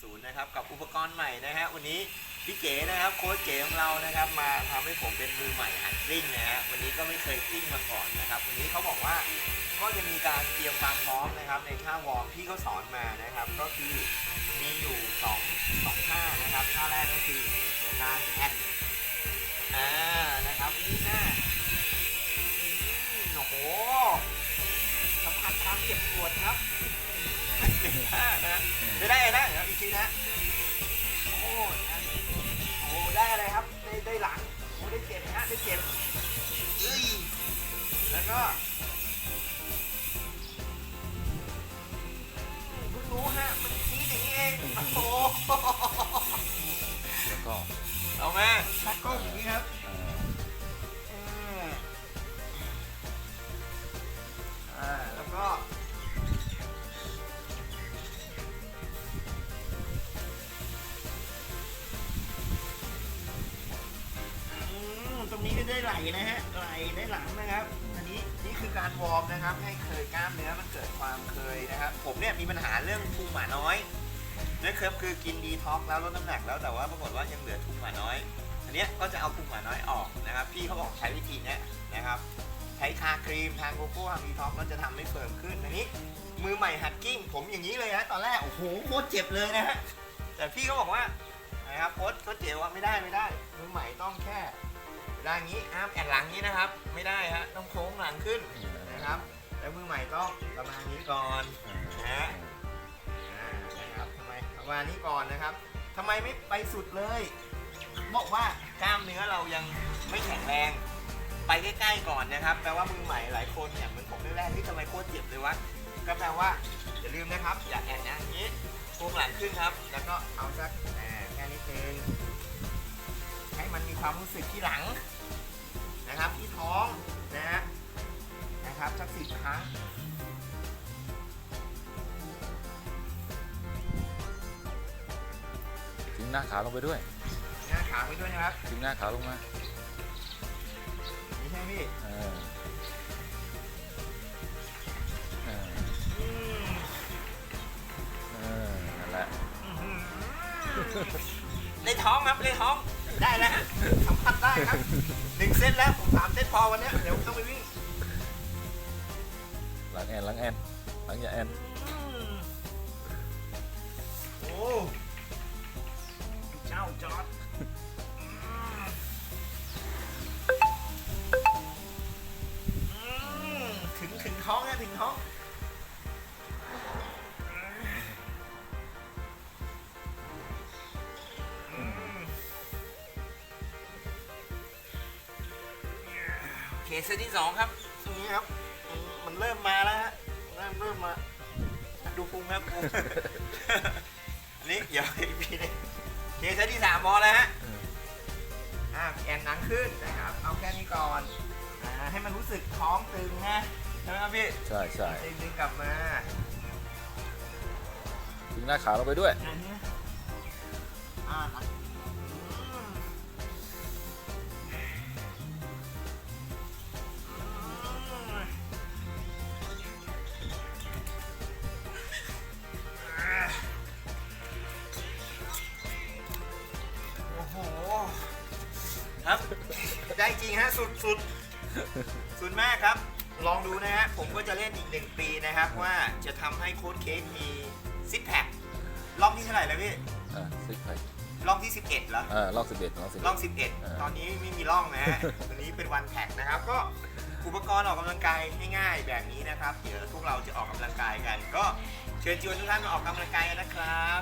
ศูนย์นะครับกับอุปกรณ์ใหม่นะฮะวันนี้พี่เก๋นะครับโค้ชเก๋ของเรานะครับมาทำให้ผมเป็นมือใหม่หัดกลิ้งนะฮะวันนี้ก็ไม่เคยกลิ้งมาก่อนนะครับวันนี้เขาบอกว่าก็จะมีการเตรียมความพร้อมนะครับในท่าวอร์มที่เขาสอนมานะครับก็คือมีอยู่สองสองท่านะครับท่าแรกก็คือการแอนอ่านะครับที่หน้าโอ้โหสัมผัสความเจ็บปวดครับ หนึ่งท่านะฮะจะได้อะไรนะเดี๋ยวอีกทีนะโอ้อันนี้โอ้ได้อะไรครับได้ได้หลังโอ้ได้เจ็บนะฮะได้เจ็บเอ้ยแล้วก็เพิ่งรู้ฮะมันชี้อย่างนี้เองโอ้โหแล้วก็เอามาชักกล้องอย่างนี้ครับ เรงนี้ก็ได้ไหลนะฮะไหลได้หลังนะครับ อันนี้นี่คือการวอร์มนะครับ ให้เคยกล้ามเนื้อมันเกิดความเคยนะครับ ผมเนี่ยมีปัญหาเรื่องพุงหมาน้อยนะครับคือกินดีท็อกแล้วลดน้ำหนักแล้วแต่ว่าปรากฏว่ายังเหลือพุงหมาน้อย อันเนี้ยก็จะเอาพุงหมาน้อยออกนะครับ พี่เขาบอกใช้วิธีเนี้ยนะครับใช้ทาครีมทาโกโก้ทาดีท็อกแล้วจะทำให้เฟิร์มขึ้นอันนี้ มือใหม่หัดกิ้ง ผมอย่างนี้เลยฮะตอนแรกโอ้โหโคตรเจ็บเลยนะฮะแต่พี่เขาบอกว่านะครับโค้ชโค้ชเจ๋ว่าไม่ได้ไม่ได้มือใหม่ต้องแค่ ได้านนี้อ้ามแอนหลังนี้นะครับ ไม่ได้ฮะต้องโค้งหลังขึ้นนะครับ แล้วมือใหม่ต้องประมาณนี้ก่อนนะอ่านะครับทำไมประมาณนี้ก่อนนะครับทำไมไม่ไปสุดเลยบอกว่ากล้ามเนื้อเรายังไม่แข็งแรง ไปใกล้ๆก่อนนะครับแปลว่ามือใหม่หลายคนเนี่ยเหมือนผมแรกๆที่ทำไมโคตรเจ็บเลยวะก็แปลว่าอย่าลืมนะครับ อย่าแอนนะอย่างนี้โค้งหลังขึ้นครับ แล้วก็เอาสัก ความรู้สึกที่หลังนะครับที่ท้องนะฮะนะครับสักสิบครั้งทิ้งหน้าขาลงไปด้วยหน้าขาไว้ด้วยนะครับทิ้งหน้าขาลงมานี่ใช่ไหมพี่เออเอออืมเออนั่นแหละอื้อหือในท้องครับในท้องได้แล้วฮะสัมผัสได้ ครับหนึ่งเซตแล้วผมสามเซตพอวันเนี้ยเดี๋ยวผมต้องไปวิ่งหลังแอนหลังแอนหลังอย่าแอนอืมโอ้เจ้าจอร์ดอืมอืมถึงถึงท้องนะถึงท้อง เคเซตที่สองครับ ตรงนี้ครับมันมันเริ่มมาแล้วฮะเริ่มเริ่มมา ดูพุงครับพุงอันนี้เดี๋ยวอีกทีหนึงโอเคเซตที่สามพอแล้วฮะเอออ่าแอนหนังขึ้นนะครับ เอาแค่นี้ก่อนอ่าให้มันรู้สึกท้องตึงนะใช่ไหมครับพี่ใช่ใช่ตึงดึงกลับมาทิ้งหน้าขาลงไปด้วยอันนี้ ได้จริงฮะสุดสุดสุดมากครับ ลองดูนะฮะผมก็จะเล่นอีกหนึ่งปีนะครับว่าจะทำให้โค้ดเค้กมีซิกแพครอบที่เท่าไหร่แล้วพี่อ่าซิกแพครอบที่ 11เหรอ อ่ารอบสิบเอ็ดรอบสิบ ร่เอ็อดงอ่า 11 ตอนนี้ไม่มีร่องนะฮะ วันนี้เป็นวันแท็กนะครับ ก็อุปกรณ์ออกกำลังกายง่ายๆแบบนี้นะครับ เดี๋ยวพวกเราจะออกกำลังกายกัน ก็เชิญชวนทุกท่านมาออกกำลังกายกันนะครับ